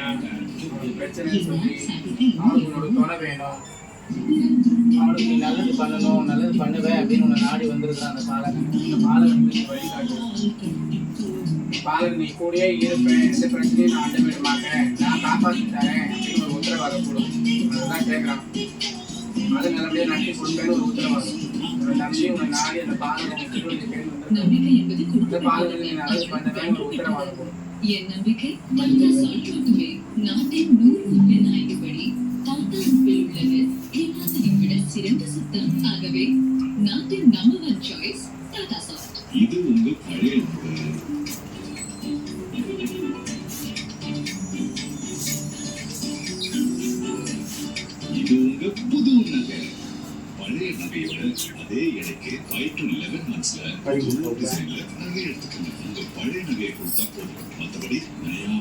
அவனுக்கு பிரச்சனைன்னு சொல்லி அவனுக்கு ஒரு துணை வேணும். அவனுக்கு நல்லது பண்ணணும் நல்லது பண்ணுவேன் அப்படின்னு உன்னை நாடி வந்திருக்கிறான் அந்த பாலகன் அந்த பாலகனுக்கு நீ வழிகாட்டு. பாலகன் நீ கூடயே இருப்பேன் எந்த பிரச்சனையும் நான் அண்டை மாட்டேன். நான் காப்பாற்றி தரேன் அப்படின்னு ஒரு உத்தரவாதம் கொடு அதுதான் கேட்குறான் நல்லபடியாக நடத்தி கொடுப்பேன்னு ஒரு உத்தரவாதம் நம்பி நாடி அந்த அந்த நல்லது ஒரு உத்தரவாதம் என் நம்பிக்கை நாட்டின் நூறு முக்கிய நாயகப்படி டாடா உப்பில் உள்ளது எல்லாத்தையும் விட சிறந்த சுத்தம் ஆகவே நாட்டின் நம்பர் ஒன் சாய்ஸ் இது உங்க பழைய இது உங்க புது நகை பழைய நகையோட அதே எடைக்கு ஃபைவ் டு லெவன் மந்த்ஸ்ல டிசைன்ல நகை எடுத்துக்கணும் உங்க பழைய நகையை கொடுத்தா போதும். மற்றபடி நயா